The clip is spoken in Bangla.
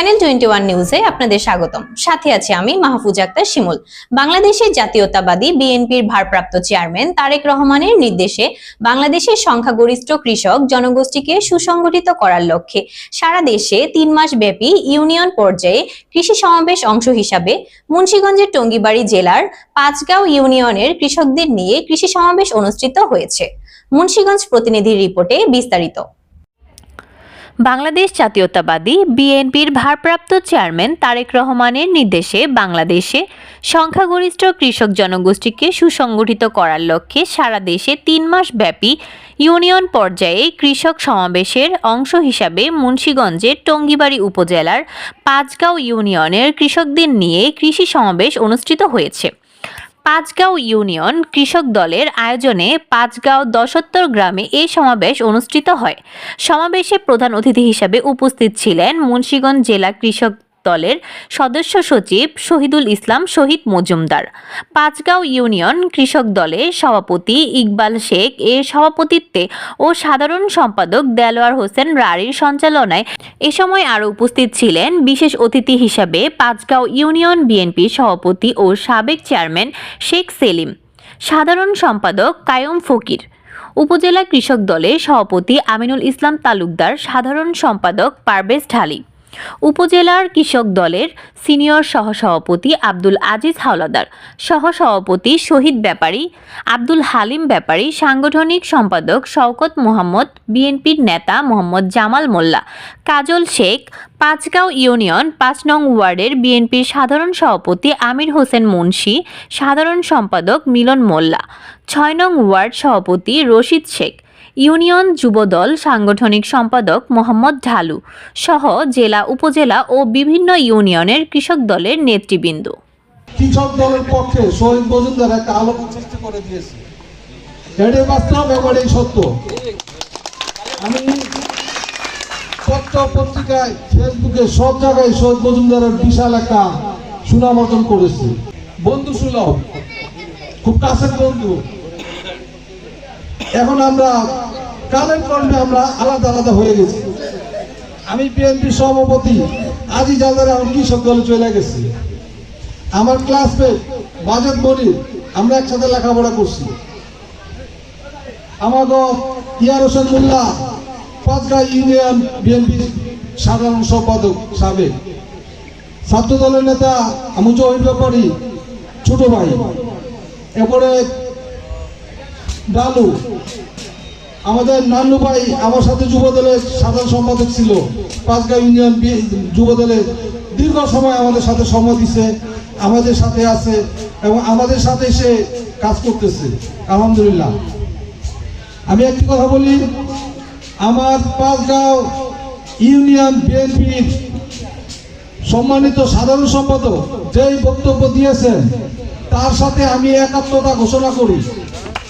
চ্যানেল টোয়েন্টি ওয়ান নিউজে আপনাদের স্বাগতম। সাথে আছি আমি মাহফুজ আক্তার শিমুল। বাংলাদেশের জাতীয়তাবাদী বিএনপির ভারপ্রাপ্ত চেয়ারম্যান তারেক রহমানের নির্দেশে বাংলাদেশের সংখ্যাগরিষ্ঠ কৃষক জনগোষ্ঠীকে সুসংগঠিত করার লক্ষ্যে সারা দেশে তিন মাস ব্যাপী ইউনিয়ন পর্যায়ে কৃষি সমাবেশ অংশ হিসাবে মুন্সিগঞ্জের টঙ্গিবাড়ি জেলার পাঁচগাঁও ইউনিয়নের কৃষকদের নিয়ে কৃষি সমাবেশ অনুষ্ঠিত হয়েছে। মুন্সীগঞ্জ প্রতিনিধির রিপোর্টে বিস্তারিত। বাংলাদেশ জাতীয়তাবাদী বিএনপির ভারপ্রাপ্ত চেয়ারম্যান তারেক রহমানের নির্দেশে বাংলাদেশে সংখ্যাগরিষ্ঠ কৃষক জনগোষ্ঠীকে সুসংগঠিত করার লক্ষ্যে সারা দেশে তিন মাস ব্যাপী ইউনিয়ন পর্যায়ে কৃষক সমাবেশের অংশ হিসাবে মুন্সীগঞ্জের টঙ্গিবাড়ি উপজেলার পাঁচগাঁও ইউনিয়নের কৃষকদের নিয়ে কৃষি সমাবেশ অনুষ্ঠিত হয়েছে। পাঁচগাঁও ইউনিয়ন কৃষক দলের আয়োজনে পাঁচগাঁও দশত্তর গ্রামে এই সমাবেশ অনুষ্ঠিত হয়। সমাবেশে প্রধান অতিথি হিসাবে উপস্থিত ছিলেন মুন্সীগঞ্জ জেলা কৃষক দলের সদস্য সচিব শহীদুল ইসলাম শহীদ মজুমদার। পাঁচগাঁও ইউনিয়ন কৃষক দলের সভাপতি ইকবাল শেখ এর সভাপতিত্বে ও সাধারণ সম্পাদক দেলোয়ার হোসেন রাড়ির সঞ্চালনায় এ সময় আরও উপস্থিত ছিলেন বিশেষ অতিথি হিসাবে পাঁচগাঁও ইউনিয়ন বিএনপির সভাপতি ও সাবেক চেয়ারম্যান শেখ সেলিম, সাধারণ সম্পাদক কায়ুম ফকির, উপজেলা কৃষক দলের সভাপতি আমিনুল ইসলাম তালুকদার, সাধারণ সম্পাদক পারভেজ ঢালি। উপজেলার কৃষক দলের সিনিয়র সহসভাপতি আব্দুল আজিজ হাওলাদার, সহসভাপতি শহীদ ব্যাপারী, আব্দুল হালিম ব্যাপারী, সাংগঠনিক সম্পাদক শওকত মোহাম্মদ, বিএনপির নেতা মোহাম্মদ জামাল মোল্লা, কাজল শেখ, পাঁচগাঁও ইউনিয়ন পাঁচ নং ওয়ার্ডের বিএনপির সাধারণ সভাপতি আমির হোসেন মুন্সি, সাধারণ সম্পাদক মিলন মোল্লা, ছয় নং ওয়ার্ড সভাপতি রশিদ শেখ ইউনিয়ন যুবদল সাংগঠনিক সম্পাদক মোহাম্মদ ঢালু সহ জেলা, উপজেলা ও বিভিন্ন ইউনিয়নের কৃষক দলের নেতৃবৃন্দ। কৃষক দলের পক্ষে শহীদ মজুমদার একটা সৃষ্টি করে দিয়েছে। সত্য। আমি পত্র পত্রিকায়, ফেসবুকে সব জায়গায় শহীদ মজুমদারের বিশাল একটা সুনাম অর্জন বন্ধু সুলভ, খুব কাছের বন্ধু। এখন আমরা কালের কর্মে আমরা আলাদা আলাদা হয়ে গেছি। আমি বিএনপি সভাপতি আজি জালদারে আমার কৃষক দলে চলে গেছি। আমার ক্লাসমেট মাজেদ মনির, আমরা একসাথে লেখাপড়া করছি। আমাকে ইয়ার হোসেন মোল্লা, পাঁচগা ইউনিয়ন বিএনপি সাধারণ সম্পাদক সাবেক। ছাত্র দলের নেতা আমি জহির ব্যাপারী, ছোট ভাই। এরপরে ডালু। আমাদের নান্নু ভাই আমার সাথে যুব দলের সাধারণ সম্পাদক ছিল। পাঁচগাঁও ইউনিয়ন যুব দলের দীর্ঘ সময় আমাদের সাথে সময় দিছে, আমাদের সাথে আছে এবং আমাদের সাথে সে কাজ করতেছে। আলহামদুলিল্লাহ। আমি একটি কথা বলি, আমার পাঁচগাঁও ইউনিয়ন বিএনপির সম্মানিত সাধারণ সম্পাদক যেই বক্তব্য দিয়েছেন, তার সাথে আমি একাত্মতা ঘোষণা করি।